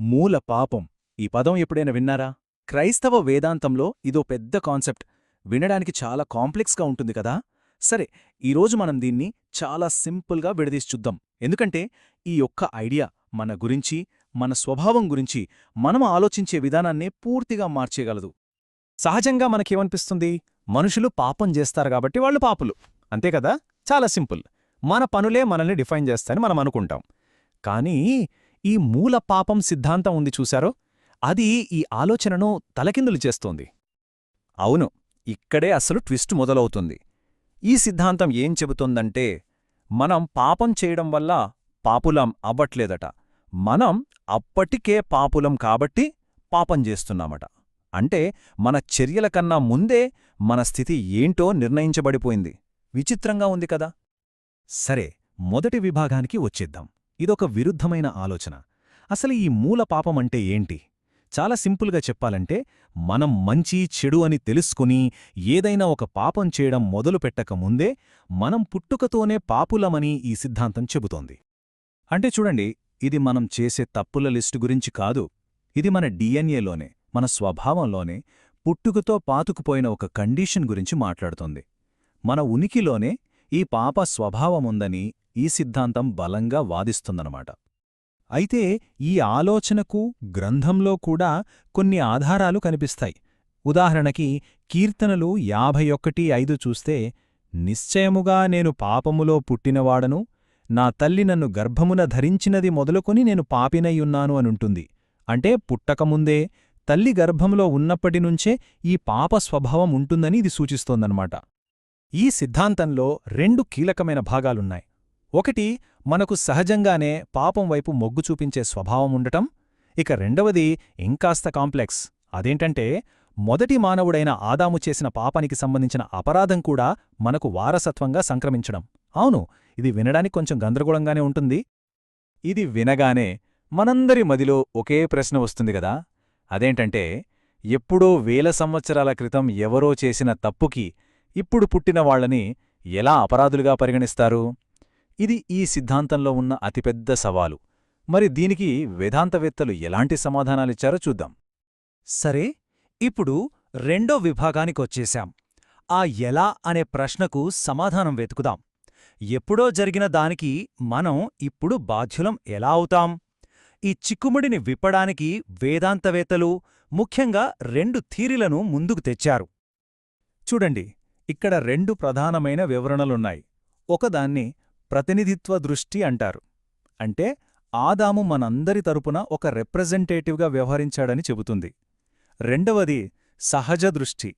మూల పాపం. ఈ పదం ఎప్పుడైనా విన్నారా? క్రైస్తవ వేదాంతంలో ఇదో పెద్ద కాన్సెప్ట్. వినడానికి చాలా కాంప్లెక్స్గా ఉంటుంది కదా? సరే ఈరోజు మనం దీన్ని చాలా సింపుల్గా విడదీసి చూద్దాం. ఎందుకంటే ఈ ఒక్క ఐడియా మన గురించి మన స్వభావం గురించి మనం ఆలోచించే విధానాన్నే పూర్తిగా మార్చేయగలదు. సహజంగా మనకేమనిపిస్తుంది? మనుషులు పాపం చేస్తారు కాబట్టి వాళ్ళు పాపులు. అంతే కదా? చాలా సింపుల్. మన పనులే మనల్ని డిఫైన్ చేస్తాయని మనం అనుకుంటాం. కానీ ఈ మూల పాపం సిద్ధాంతం ఉంది చూశారో? అది ఈ ఆలోచనను తలకిందులు చేస్తోంది. అవును ఇక్కడే అసలు ట్విస్ట్ మొదలవుతుంది. ఈ సిద్ధాంతం ఏం చెబుతోందంటే మనం పాపం చేయడం వల్ల పాపులం అవ్వట్లేదట. మనం అప్పటికే పాపులం కాబట్టి పాపం చేస్తున్నామట. అంటే మన చర్యల కన్నా ముందే మన స్థితి ఏంటో నిర్ణయించబడిపోయింది. విచిత్రంగా ఉంది కదా? సరే మొదటి విభాగానికి వచ్చేద్దాం. ఇదొక విరుద్ధమైన ఆలోచన. అసలు ఈ మూల పాపమంటే ఏంటి? చాలా సింపుల్గా చెప్పాలంటే మనం మంచి చెడు అని తెలుసుకుని ఏదైనా ఒక పాపం చేయడం మొదలుపెట్టక ముందే మనం పుట్టుకతోనే పాపులమని ఈ సిద్ధాంతం చెబుతోంది. అంటే చూడండి ఇది మనం చేసే తప్పుల లిస్టు గురించి కాదు. ఇది మన డిఎన్ఏలోనే మన స్వభావంలోనే పుట్టుకతో పాతుకుపోయిన ఒక కండీషన్ గురించి మాట్లాడుతోంది. మన ఉనికిలోనే ఈ పాప స్వభావముందని ఈ సిద్ధాంతం బలంగా వాదిస్తుందన్నమాట. అయితే ఈ ఆలోచనకు గ్రంథంలో కూడా కొన్ని ఆధారాలు కనిపిస్తాయి. ఉదాహరణకి కీర్తనలు యాభై ఒకటి ఐదు చూస్తే నిశ్చయముగా నేను పాపములో పుట్టినవాడను నా తల్లి నన్ను గర్భమున ధరించినది మొదలుకొని నేను పాపినయ్యున్నాను అనుంటుంది. అంటే పుట్టకముందే తల్లి గర్భంలో ఉన్నప్పటినుంచే ఈ పాప స్వభావం ఉంటుందని ఇది సూచిస్తోందన్నమాట. ఈ సిద్ధాంతంలో రెండు కీలకమైన భాగాలున్నాయి. ఒకటి మనకు సహజంగానే పాపం వైపు మొగ్గు చూపించే స్వభావం ఉండటం. ఇక రెండవది ఇంకాస్త కాంప్లెక్స్. అదేంటంటే మొదటి మానవుడైన ఆదాము చేసిన పాపానికి సంబంధించిన అపరాధం కూడా మనకు వారసత్వంగా సంక్రమించడం. అవును ఇది వినడానికి కొంచెం గందరగోళంగానే ఉంటుంది. ఇది వినగానే మనందరి మదిలో ఒకే ప్రశ్న వస్తుంది గదా అదేంటంటే ఎప్పుడో వేల సంవత్సరాల క్రితం ఎవరో చేసిన తప్పుకి ఇప్పుడు పుట్టిన వాళ్ళని ఎలా అపరాధులుగా పరిగణిస్తారు? ఇది ఈ సిద్ధాంతంలో ఉన్న అతిపెద్ద సవాలు. మరి దీనికి వేదాంతవేత్తలు ఎలాంటి సమాధానాలిచ్చారో చూద్దాం. సరే ఇప్పుడు రెండో విభాగానికొచ్చేశాం. ఆ ఎలా అనే ప్రశ్నకు సమాధానం వెతుకుదాం. ఎప్పుడో జరిగిన దానికి మనం ఇప్పుడు బాధ్యులం ఎలా అవుతాం? ఈ చిక్కుముడిని విప్పడానికి వేదాంతవేత్తలు ముఖ్యంగా రెండు థీరీలను ముందుకు తెచ్చారు. చూడండి ఇక్కడ రెండు ప్రధానమైన వివరణలున్నాయి. ఒకదాన్ని ప్రతినిధిత్వ దృష్టి అంటారు. అంటే ఆదాము మనందరి తరపున ఒక రిప్రజెంటేటివ్గా వ్యవహరించాడని చెబుతుంది. రెండవది సహజ దృష్టి.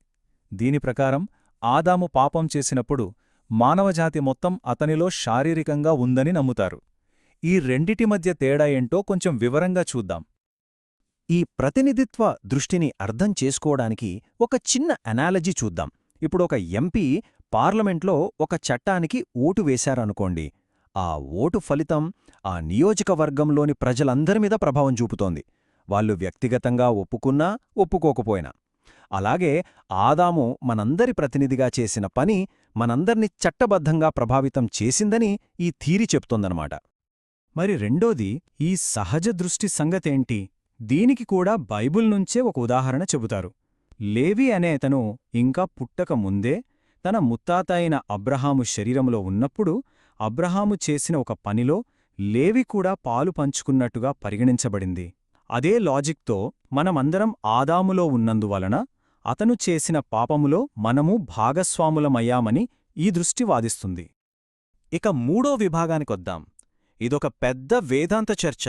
దీని ప్రకారం ఆదాము పాపం చేసినప్పుడు మానవజాతి మొత్తం అతనిలో శారీరకంగా ఉందని నమ్ముతారు. ఈ రెండిటి మధ్య తేడా ఏంటో కొంచెం వివరంగా చూద్దాం. ఈ ప్రతినిధిత్వ దృష్టిని అర్థం చేసుకోవడానికి ఒక చిన్న అనాలజీ చూద్దాం. ఇప్పుడు ఒక ఎంపీ పార్లమెంట్లో ఒక చట్టానికి ఓటు వేశారనుకోండి ఆ ఓటు ఫలితం ఆ నియోజకవర్గంలోని ప్రజలందరి మీద ప్రభావం చూపుతోంది. వాళ్ళు వ్యక్తిగతంగా ఒప్పుకున్నా ఒప్పుకోకపోయినా. అలాగే ఆదాము మనందరి ప్రతినిధిగా చేసిన పని మనందర్ని చట్టబద్ధంగా ప్రభావితం చేసిందని ఈ థీరి చెప్తోందనమాట మరి రెండోది ఈ సహజ దృష్టి సంగతేంటి? దీనికి కూడా బైబుల్ నుంచే ఒక ఉదాహరణ చెబుతారు. లేవి అనే అతను ఇంకా పుట్టక ముందే తన ముత్తాత అయిన అబ్రహాము శరీరంలో ఉన్నప్పుడు అబ్రహాము చేసిన ఒక పనిలో లేవి కూడా పాలు పంచుకున్నట్టుగా పరిగణించబడింది. అదే లాజిక్తో మనమందరం ఆదాములో ఉన్నందువలన అతను చేసిన పాపములో మనము భాగస్వాములమయ్యామని ఈ దృష్టి వాదిస్తుంది. ఇక మూడో విభాగానికొద్దాం ఇదొక పెద్ద వేదాంత చర్చ.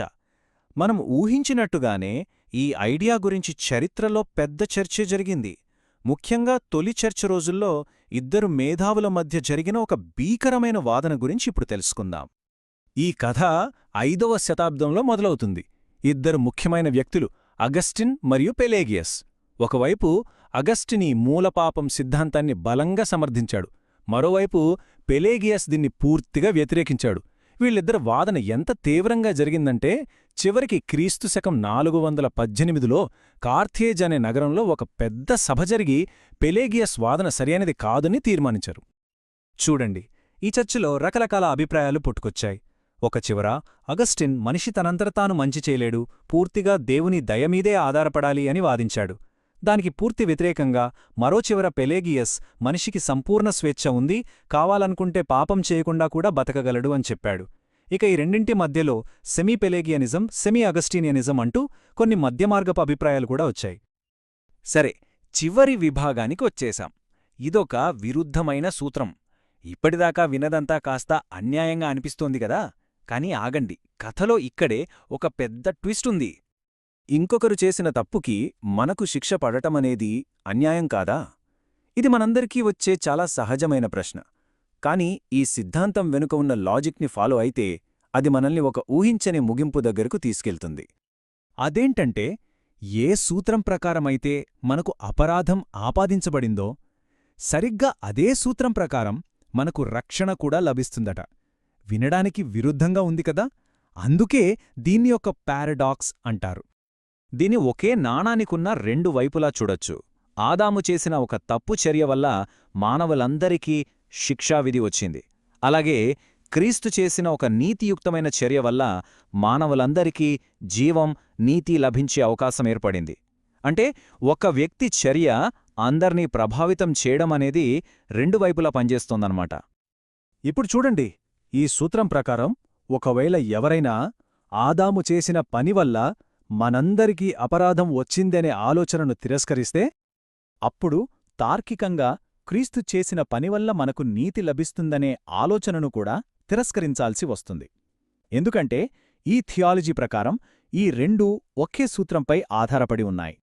మనం ఊహించినట్టుగానే ఈ ఐడియా గురించి చరిత్రలో పెద్ద చర్చ జరిగింది. ముఖ్యంగా తొలి చర్చ రోజుల్లో ఇద్దరు మేధావుల మధ్య జరిగిన ఒక భీకరమైన వాదన గురించి ఇప్పుడు తెలుసుకుందాం. ఈ కథ ఐదవ శతాబ్దంలో మొదలవుతుంది. ఇద్దరు ముఖ్యమైన వ్యక్తులు అగస్టిన్ మరియు పెలేగియస్. ఒకవైపు అగస్టిని మూలపాపం సిద్ధాంతాన్ని బలంగా సమర్థించాడు. మరోవైపు పెలేగియస్ దీన్ని పూర్తిగా వ్యతిరేకించాడు. వీళ్ళిద్దరి వాదన ఎంత తీవ్రంగా జరిగిందంటే చివరికి క్రీస్తు శకం నాలుగు వందల పద్దెనిమిదిలో కార్థేజ్ అనే నగరంలో ఒక పెద్ద సభ జరిగి పెలేగియస్ వాదన సరియైనది కాదని తీర్మానించారు. చూడండి ఈ చర్చలో రకరకాల అభిప్రాయాలు పుట్టుకొచ్చాయి. ఒక చివర అగస్టిన్ మనిషి తనంతర తాను మంచి చేయలేడు పూర్తిగా దేవుని దయమీదే ఆధారపడాలి అని వాదించాడు. దానికి పూర్తి వ్యతిరేకంగా మరో చివర పెలేగియస్ మనిషికి సంపూర్ణ స్వేచ్ఛ ఉంది కావాలనుకుంటే పాపం చేయకుండా కూడా బతకగలడు అని చెప్పాడు. ఇక ఈ రెండింటి మధ్యలో సెమీ పెలేగియనిజం సెమీ అగస్టీనియనిజం అంటూ కొన్ని మధ్యమార్గపు అభిప్రాయాలు కూడా వచ్చాయి. సరే చివరి విభాగానికి వచ్చేశాం. ఇదొక విరుద్ధమైన సూత్రం. ఇప్పటిదాకా వినదంతా కాస్త అన్యాయంగా అనిపిస్తోంది కదా. కాని ఆగండి కథలో ఇక్కడే ఒక పెద్ద ట్విస్ట్ ఉంది. ఇంకొకరు చేసిన తప్పుకి మనకు శిక్ష పడటమనేది అన్యాయం కాదా? ఇది మనందరికీ వచ్చే చాలా సహజమైన ప్రశ్న. కాని ఈ సిద్ధాంతం వెనుక ఉన్న లాజిక్ని ఫాలో అయితే అది మనల్ని ఒక ఊహించని ముగింపు దగ్గరకు తీసుకెళ్తుంది. అదేంటంటే ఏ సూత్రం ప్రకారమైతే మనకు అపరాధం ఆపాదించబడిందో సరిగ్గా అదే సూత్రం ప్రకారం మనకు రక్షణ కూడా లభిస్తుందట. వినడానికి విరుద్ధంగా ఉంది కదా? అందుకే దీన్ని ఒక పారడాక్స్ అంటారు. దీని ఒకే నాణానికున్న రెండు వైపులా చూడొచ్చు. ఆదాము చేసిన ఒక తప్పు చర్య వల్ల మానవులందరికీ శిక్షావిధి వచ్చింది. అలాగే క్రీస్తు చేసిన ఒక నీతియుక్తమైన చర్య వల్ల మానవులందరికీ జీవం నీతి లభించే అవకాశం ఏర్పడింది. అంటే ఒక వ్యక్తి చర్య అందర్నీ ప్రభావితం చేయడం అనేది రెండు వైపులా పనిచేస్తోందన్నమాట. ఇప్పుడు చూడండి ఈ సూత్రం ప్రకారం ఒకవేళ ఎవరైనా ఆదాము చేసిన పని వల్ల మనందరికీ అపరాధం వచ్చిందనే ఆలోచనను తిరస్కరిస్తే అప్పుడు తార్కికంగా క్రీస్తు చేసిన పనివల్ల మనకు నీతి లభిస్తుందనే ఆలోచనను కూడా తిరస్కరించాల్సి వస్తుంది. ఎందుకంటే ఈ థియాలజీ ప్రకారం ఈ రెండూ ఒకే సూత్రంపై ఆధారపడి ఉన్నాయి.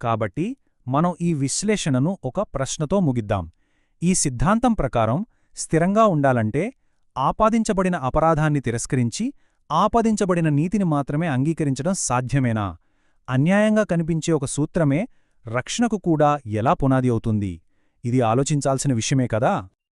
కాబట్టి మనం ఈ విశ్లేషణను ఒక ప్రశ్నతో ముగిద్దాం. ఈ సిద్ధాంతం ప్రకారం స్థిరంగా ఉండాలంటే ఆపాదించబడిన అపరాధాన్ని తిరస్కరించి ఆపాదించబడిన నీతిని మాత్రమే అంగీకరించడం సాధ్యమేనా? అన్యాయంగా కనిపించే ఒక సూత్రమే రక్షణకు కూడా ఎలా పునాది అవుతుంది? ఇది ఆలోచించాల్సిన విషయమే కదా?